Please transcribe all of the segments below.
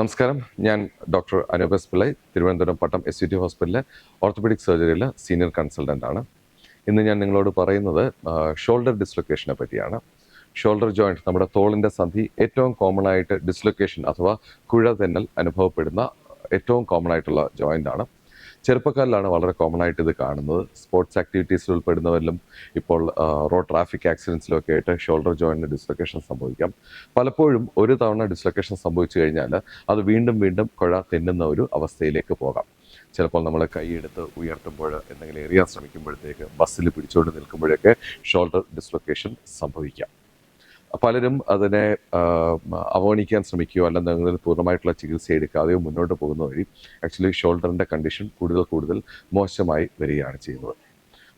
നമസ്കാരം. ഞാൻ doctor Anoopas Pillai Thiruvananthapuram Pattom S U T ഹോസ്പിറ്റലിലെ ഓർത്തോപെഡിക് സർജറിയിലെ സീനിയർ കൺസൾട്ടന്റ് ആണ്. ഇന്ന് ഞാൻ നിങ്ങളോട് പറയുന്നത് ഷോൾഡർ ഡിസ്ലൊക്കേഷനെ പറ്റിയാണ്. ഷോൾഡർ ജോയിന്റ് നമ്മുടെ തോളിന്റെ സന്ധി ഏറ്റവും കോമൺ ആയിട്ട് ഡിസ്ലൊക്കേഷൻ അഥവാ കുഴ തെന്നൽ അനുഭവപ്പെടുന്ന ഏറ്റവും കോമൺ ആയിട്ടുള്ള ജോയിന്റ് ആണ്. ചെറുപ്പക്കാരിലാണ് വളരെ കോമൺ ആയിട്ട് ഇത് കാണുന്നത്. സ്പോർട്സ് ആക്ടിവിറ്റീസിൽ ഉൾപ്പെടുന്നവരിലും ഇപ്പോൾ റോഡ് ട്രാഫിക് ആക്സിഡൻസിലും ഒക്കെ ആയിട്ട് ഷോൾഡർ ജോയിന്റിന് ഡിസ്ലൊക്കേഷൻ സംഭവിക്കാം. പലപ്പോഴും ഒരു തവണ ഡിസ്ലൊക്കേഷൻ സംഭവിച്ചു കഴിഞ്ഞാൽ അത് വീണ്ടും വീണ്ടും കുഴ തെന്നുന്ന ഒരു അവസ്ഥയിലേക്ക് പോകാം. ചിലപ്പോൾ നമ്മൾ കൈയെടുത്ത് ഉയർത്തുമ്പോൾ എന്തെങ്കിലും എറിയാൻ ശ്രമിക്കുമ്പോഴത്തേക്ക് ബസ്സിൽ പിടിച്ചുകൊണ്ട് നിൽക്കുമ്പോഴൊക്കെ ഷോൾഡർ ഡിസ്ലൊക്കേഷൻ സംഭവിക്കാം. പലരും അതിനെ അവഗണിക്കാൻ ശ്രമിക്കുകയോ അല്ലെന്നുണ്ടെങ്കിൽ പൂർണമായിട്ടുള്ള ചികിത്സ എടുക്കാതെയോ മുന്നോട്ട് പോകുന്ന വഴി ആക്ച്വലി ഷോൾഡറിന്റെ കണ്ടീഷൻ കൂടുതൽ കൂടുതൽ മോശമായി വരികയാണ് ചെയ്യുന്നത്.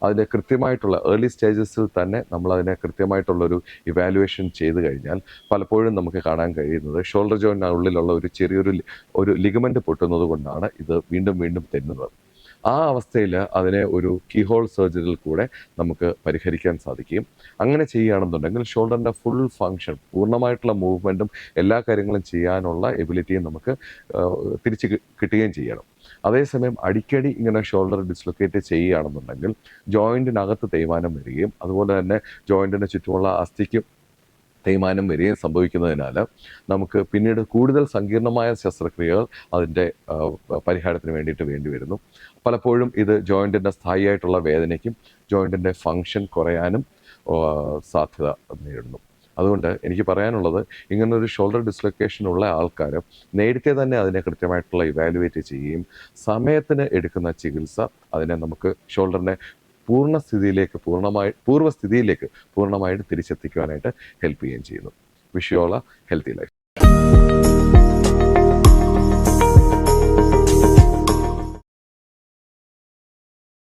അതിന്റെ കൃത്യമായിട്ടുള്ള ഏർലി സ്റ്റേജസിൽ തന്നെ നമ്മൾ അതിനെ കൃത്യമായിട്ടുള്ളൊരു ഇവാലുവേഷൻ ചെയ്ത് കഴിഞ്ഞാൽ പലപ്പോഴും നമുക്ക് കാണാൻ കഴിയുന്നത് ഷോൾഡർ ജോയിന്റെ ഉള്ളിലുള്ള ഒരു ചെറിയൊരു ഒരു ലിഗമെന്റ് പൊട്ടുന്നത് കൊണ്ടാണ് ഇത് വീണ്ടും വീണ്ടും തെന്നുന്നത്. ആ അവസ്ഥയിൽ അതിനെ ഒരു കീഹോൾ സർജറിയിൽ കൂടെ നമുക്ക് പരിഹരിക്കാൻ സാധിക്കും. അങ്ങനെ ചെയ്യുകയാണെന്നുണ്ടെങ്കിൽ ഷോൾഡറിന്റെ ഫുൾ ഫങ്ഷൻ പൂർണമായിട്ടുള്ള മൂവ്മെന്റും എല്ലാ കാര്യങ്ങളും ചെയ്യാനുള്ള എബിലിറ്റിയും നമുക്ക് തിരിച്ച് കിട്ടുകയും ചെയ്യണം. അതേസമയം അടിക്കടി ഇങ്ങനെ ഷോൾഡർ ഡിസ്ലൊക്കേറ്റ് ചെയ്യുകയാണെന്നുണ്ടെങ്കിൽ ജോയിന്റിനകത്ത് തേയ്മാനം വരികയും അതുപോലെ തന്നെ ജോയിന്റിന് ചുറ്റുമുള്ള അസ്ഥിക്ക് തേയ്മാനം വരികയും സംഭവിക്കുന്നതിനാൽ നമുക്ക് പിന്നീട് കൂടുതൽ സങ്കീർണമായ ശസ്ത്രക്രിയകൾ അതിന്റെ പരിഹാരത്തിന് വേണ്ടിയിട്ട് വേണ്ടി വരുന്നു. പലപ്പോഴും ഇത് ജോയിന്റിന്റെ സ്ഥായിയായിട്ടുള്ള വേദനയ്ക്കും ജോയിന്റിന്റെ ഫങ്ഷൻ കുറയാനും സാധ്യത നേരിടുന്നു. അതുകൊണ്ട് എനിക്ക് പറയാനുള്ളത് ഇങ്ങനൊരു ഷോൾഡർ ഡിസ്ലൊക്കേഷൻ ഉള്ള ആൾക്കാർ നേരത്തെ തന്നെ അതിനെ കൃത്യമായിട്ടുള്ള ഇവാലുവേറ്റ് ചെയ്യുകയും സമയത്തിന് എടുക്കുന്ന ചികിത്സ അതിനെ നമുക്ക് ഷോൾഡറിനെ പൂർണസ്ഥിതിയിലേക്ക് പൂർണമായി പൂർവസ്ഥിതിയിലേക്ക് പൂർണമായിട്ട് തിരിച്ചെത്തിക്കുവാനായിട്ട് ഹെൽപ്പ് ചെയ്യുകയും ചെയ്യുന്നു. Wish you all healthy life